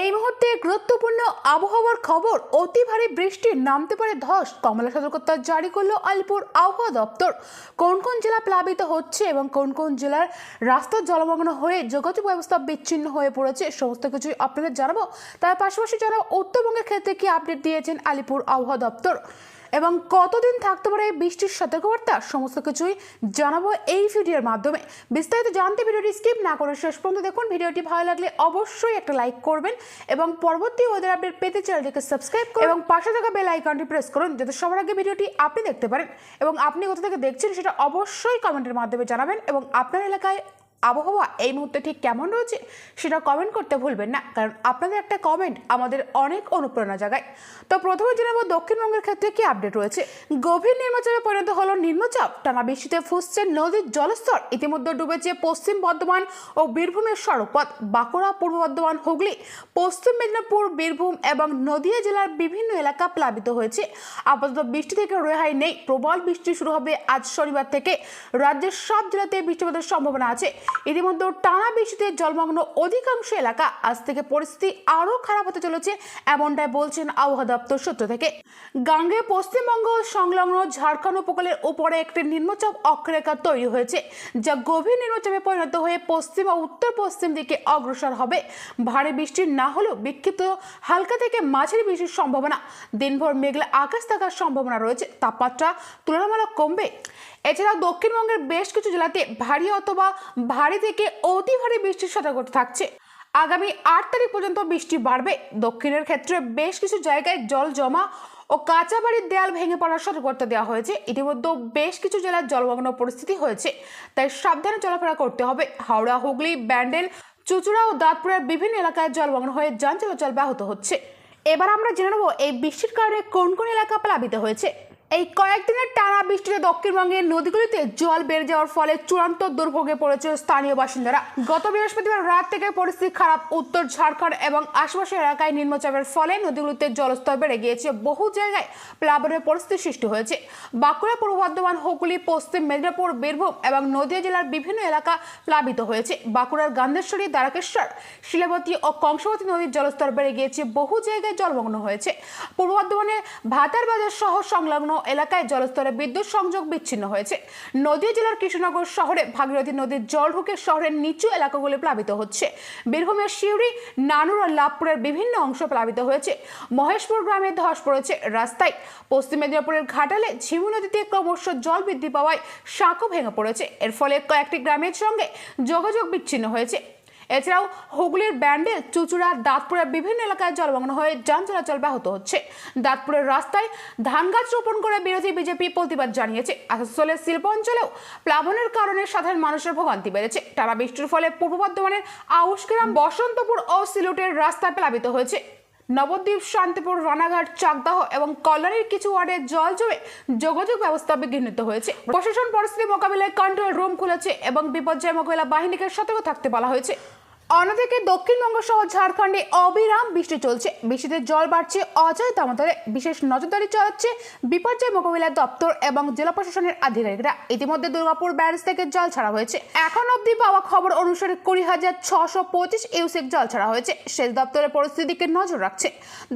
এই মুহূর্তে গুরুত্বপূর্ণ আবহাওয়ার খবর অতি ভারী বৃষ্টি নামতে পারে ধস। কমলা সতর্কতা জারি করল আলিপুর আবহাওয়া দপ্তর। কোন কোন জেলা প্লাবিত হচ্ছে এবং কোন কোন জেলার রাস্তা জলমগ্ন হয়ে যোগাযোগ ব্যবস্থা বিচ্ছিন্ন হয়ে পড়েছে সমস্ত কিছুই আপনাদের জানাব। তার পাশাপাশি জানাব, উত্তরবঙ্গের ক্ষেত্রে কি আপডেট দিয়েছেন আলিপুর আবহাওয়া দপ্তর? এবং কতদিন থাকতে পারে এই বৃষ্টির সতর্কবার্তা সমস্ত কিছুই জানাব এই ভিডিওর মাধ্যমে। বিস্তারিত জানতে ভিডিওটি স্কিপ না করে শেষ পর্যন্ত দেখুন। ভিডিওটি ভালো লাগলে অবশ্যই একটা লাইক করবেন এবং পরবর্তী ওদের আপডেট পেতে চ্যানেলটিকে সাবস্ক্রাইব করুন এবং পাশে থাকা বেল আইকনটি প্রেস করুন যাতে সবার আগে ভিডিওটি আপনি দেখতে পারেন। এবং আপনি কোথা থেকে দেখছেন সেটা অবশ্যই কমেন্টের মাধ্যমে জানাবেন এবং আপনার এলাকায় আবহাওয়া এই মুহূর্তে ঠিক কেমন রয়েছে সেটা কমেন্ট করতে ভুলবেন না, কারণ আপনাদের একটা কমেন্ট আমাদের অনেক অনুপ্রেরণা জাগায়। তো প্রথমে জানাব দক্ষিণবঙ্গের ক্ষেত্রে কি আপডেট রয়েছে। গভীর নিম্নচাপে পরিণত হলো নিম্নচাপ। টানা বৃষ্টিতে ফুসছে নদীর জলস্তর। ইতিমধ্যে ডুবেছে পশ্চিম বর্ধমান ও বীরভূমের সড়কপথ। বাঁকুড়া, পূর্ব বর্ধমান, হুগলি, পশ্চিম মেদিনীপুর, বীরভূম এবং নদিয়া জেলার বিভিন্ন এলাকা প্লাবিত হয়েছে। আপাতত বৃষ্টি থেকে রেহাই নেই। প্রবল বৃষ্টি শুরু হবে আজ শনিবার থেকে। রাজ্যের সব জেলাতে বৃষ্টিপাতের সম্ভাবনা আছে। ইতিমধ্যে টানা বৃষ্টিতে জলমগ্ন অধিকাংশ এলাকা আজ থেকে পরিস্থিতি আরও খারাপ হতে চলেছে, এমনটাই বলছেন আবহাওয়া দপ্তর সূত্র থেকে। গাঙ্গে পশ্চিমবঙ্গ সংলগ্ন ঝাড়খণ্ড উপকূলের উপরে একটি নিম্নচাপ অক্ষরেখা তৈরি হয়েছে, যা গভীর নিম্নচাপে পরিণত হয়ে পশ্চিম ও উত্তর পশ্চিম দিকে অগ্রসর হবে। ভারী বৃষ্টি না হলেও বিক্ষিপ্ত হালকা থেকে মাঝারি বৃষ্টির সম্ভাবনা। দিনভর মেঘলা আকাশ থাকার সম্ভাবনা রয়েছে, তাপমাত্রা তুলনামূলক কমবে। এছাড়াও দক্ষিণবঙ্গের বেশ কিছু জেলাতে ভারী অথবা ভারী থেকে অতি ভারী বৃষ্টির সতর্কতা থাকছে। আগামী আট তারিখ পর্যন্ত বৃষ্টি বাড়বে। দক্ষিণের ক্ষেত্রে বেশ কিছু জায়গায় জল জমা ও কাঁচা বাড়ির দেয়াল ভেঙে পড়ার সতর্কতা দেওয়া হয়েছে। ইতিমধ্যে বেশ কিছু জেলার জলমগ্ন পরিস্থিতি হয়েছে, তাই সাবধানে চলাফেরা করতে হবে। হাওড়া, হুগলি, ব্যান্ডেল, চুচুড়া ও দাঁতপুরের বিভিন্ন এলাকায় জলমগ্ন হয়ে যান চলাচল ব্যাহত হচ্ছে। এবার আমরা জেনে নেব এই বৃষ্টির কারণে কোন কোন এলাকা প্লাবিত হয়েছে। এই কয়েকদিনের টানা বৃষ্টিতে দক্ষিণবঙ্গের নদীগুলিতে জল বেড়ে যাওয়ার ফলে চূড়ান্ত দুর্ভোগে পড়েছে স্থানীয় বাসিন্দারা। গত বৃহস্পতিবার রাত থেকে পরিস্থিতি খারাপ। উত্তর ঝাড়খণ্ড এবং আশপাশের এলাকায় নিম্নচাপের ফলে নদীগুলিতে জলস্তর বেড়ে গিয়েছে। বহু জায়গায় প্লাবনের পরিস্থিতি সৃষ্টি হয়েছে। বাঁকুড়া পূর্ব বর্ধমান, হুগলি, পশ্চিম মেদিনীপুর, বীরভূম এবং নদীয়া জেলার বিভিন্ন এলাকা প্লাবিত হয়েছে। বাঁকুড়ার গান্ধেশ্বরী, দ্বারকেশ্বর, শিলাবতী ও কংসবতী নদীর জলস্তর বেড়ে গিয়েছে। বহু জায়গায় জলমগ্ন হয়েছে। পূর্ব বর্ধমানের ভাতার বাজার সহ সংলগ্ন এলাকায় জলস্তরে বিদ্যুৎ সংযোগ বিচ্ছিন্ন হয়েছে। নদীয়া জেলার কৃষ্ণনগর শহরে ভাগীরথী নদীর জল ঢুকে শহরের নিচু এলাকাগুলি প্লাবিত হচ্ছে। বীরভূমের শিউরি নানুর ও লাভপুরের বিভিন্ন অংশ প্লাবিত হয়েছে। মহেশপুর গ্রামে ধস পড়েছে রাস্তায়। পশ্চিম মেদিনীপুরের ঘাটালে ঝিমু নদীতে ক্রমশ জল বৃদ্ধি পাওয়ায় সাঁকো ভেঙে পড়েছে। এর ফলে কয়েকটি গ্রামের সঙ্গে যোগাযোগ বিচ্ছিন্ন হয়েছে। এছাড়াও হুগলির ব্যান্ডেল, চুচুড়া দাঁতপুরের বিভিন্ন এলাকায় জলমগ্ন হয়ে যান চলাচল ব্যাহত হচ্ছে। দাঁতপুরের রাস্তায় ধান গাছ রোপণ করে বিরোধী বিজেপি প্রতিবাদ জানিয়েছে। আসানসোলের শিল্প অঞ্চলেও প্লাবনের কারণে সাধারণ মানুষের ভোগান্তি বেড়েছে। টানা বৃষ্টির ফলে পূর্ব বর্ধমানের আউশগ্রাম, বসন্তপুর ও সিলেটের রাস্তা প্লাবিত হয়েছে। নবদ্বীপ, শান্তিপুর, রানাঘাট, চাকদাহ এবং কল্যাণীর কিছু ওয়ার্ডে জল জমে যোগাযোগ ব্যবস্থা বিঘ্নিত হয়েছে। প্রশাসন পরিস্থিতি মোকাবিলায় কন্ট্রোল রুম খুলেছে এবং বিপর্যয় মোকাবিলা বাহিনীকে সতর্ক থাকতে বলা হয়েছে। অন্যদিকে দক্ষিণবঙ্গ সহ ঝাড়খণ্ডে অবিরাম বৃষ্টি চলছে। বৃষ্টিতে জল বাড়ছে, অজয় দামোদরে বিশেষ নজরদারি চালাচ্ছে বিপর্যয় মোকাবিলা দপ্তর এবং জেলা প্রশাসনের আধিকারিকরা। ইতিমধ্যে দুর্গাপুর ব্যারেজ থেকে জল ছাড়া হয়েছে। এখন অবধি পাওয়া খবর অনুসারে কুড়ি হাজার ছশো পঁচিশ ইউসেক জল ছাড়া হয়েছে। সেচ দপ্তরের পরিস্থিতিকে নজর রাখছে।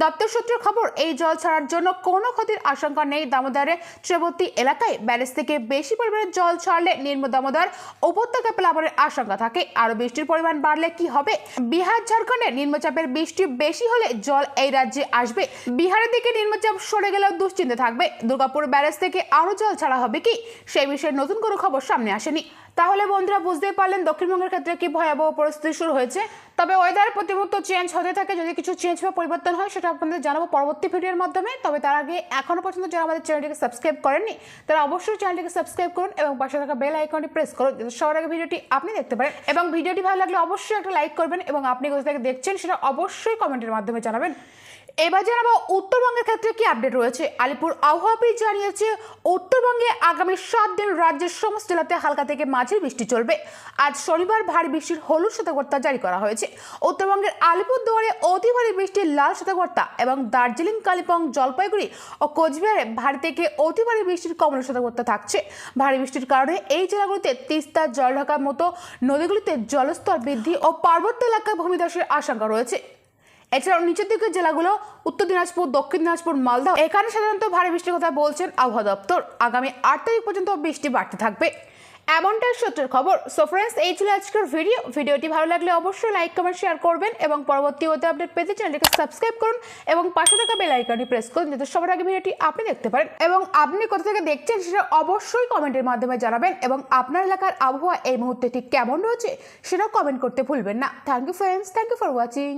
দপ্তর সূত্রের খবর, এই জল ছাড়ার জন্য কোনো ক্ষতির আশঙ্কা নেই। দামোদরে ত্রেবতী এলাকায় ব্যারেজ থেকে বেশি পরিমাণে জল ছাড়লে নিম্ন দামোদর উপত্যকা প্লাবনের আশঙ্কা থাকে। আরও বৃষ্টির পরিমাণ বাড়লে কি হবে। বিহার, ঝাড়খণ্ডে নিম্নচাপের বৃষ্টি বেশি হলে জল এই রাজ্যে আসবে। বিহারের দিকে নিম্নচাপ সরে গেলেও দুশ্চিন্তা থাকবে। দুর্গাপুর ব্যারেজ থেকে আরও জল ছাড়া হবে কি? সেই বিষয়ে নতুন কোনো খবর সামনে আসেনি। তাহলে বন্ধুরা বুঝতেই পারলেন দক্ষিণবঙ্গের ক্ষেত্রে কি ভয়াবহ পরিস্থিতি শুরু হয়েছে। তবে ওয়েদার প্রতিমুহূর্ত চেঞ্জ হতে থাকে। যদি কিছু চেঞ্জ বা পরিবর্তন হয়, সেটা আপনাদের জানাব পরবর্তী ভিডিওর মাধ্যমে। তবে তার আগে এখনও পর্যন্ত যারা আমাদের চ্যানেলটিকে সাবস্ক্রাইব করেননি, তারা অবশ্যই চ্যানেলটিকে সাবস্ক্রাইব করুন এবং পাশে থাকা বেল আইকনটি প্রেস করুন সবার আগে ভিডিওটি আপনি দেখতে পারেন। এবং ভিডিওটি ভালো লাগলে অবশ্যই একটা লাইক করবেন এবং আপনি কোথা থেকে দেখছেন সেটা অবশ্যই কমেন্টের মাধ্যমে জানাবেন। এবার জানাব উত্তরবঙ্গের ক্ষেত্রে কি আপডেট রয়েছে? আলিপুর আবহাওয়া অফিস জানিয়েছে, উত্তরবঙ্গে আগামী সাত দিন রাজ্যের সমস্ত জেলাতে হালকা থেকে মাঝের বৃষ্টি চলবে। আজ শনিবার ভারী বৃষ্টির হলুদ সতর্কতা জারি করা হয়েছে। উত্তরবঙ্গের আলিপুরদুয়ারে অতি ভারী বৃষ্টির লাল সতর্কতা এবং দার্জিলিং, কালিম্পং, জলপাইগুড়ি ও কোচবিহারে ভারী থেকে অতি ভারী বৃষ্টির কমলা সতর্কতা থাকছে। ভারী বৃষ্টির কারণে এই জেলাগুলিতে তিস্তা জল ঢাকার মতো নদীগুলিতে জলস্তর বৃদ্ধি ও পার্বত্য এলাকায় ভূমিধসের আশঙ্কা রয়েছে। এছাড়াও নিচের দিকের জেলাগুলো উত্তর দিনাজপুর, দক্ষিণ দিনাজপুর, মালদা, এখানে সাধারণত ভারী বৃষ্টির কথা বলছেন আবহাওয়া দপ্তর। আগামী আট তারিখ পর্যন্ত বৃষ্টি বাড়তে থাকবে। এমনটাই সত্যের খবর। সো ফ্রেন্ডস এই ছিল আজকের ভিডিও ভিডিওটি ভালো লাগলে অবশ্যই লাইক কমেন্ট শেয়ার করবেন এবং পরবর্তী হতে আপডেট পেতে চ্যানেলটিকে সাবস্ক্রাইব করুন এবং পাশে থাকা বেল আইকনটি প্রেস করুন যাতে সবার আগে ভিডিওটি আপনি দেখতে পারেন। এবং আপনি কোথা থেকে দেখছেন সেটা অবশ্যই কমেন্টের মাধ্যমে জানাবেন এবং আপনার এলাকার আবহাওয়া এই মুহূর্তে ঠিক কেমন রয়েছে সেটাও কমেন্ট করতে ভুলবেন না। Thank you friends thank you for watching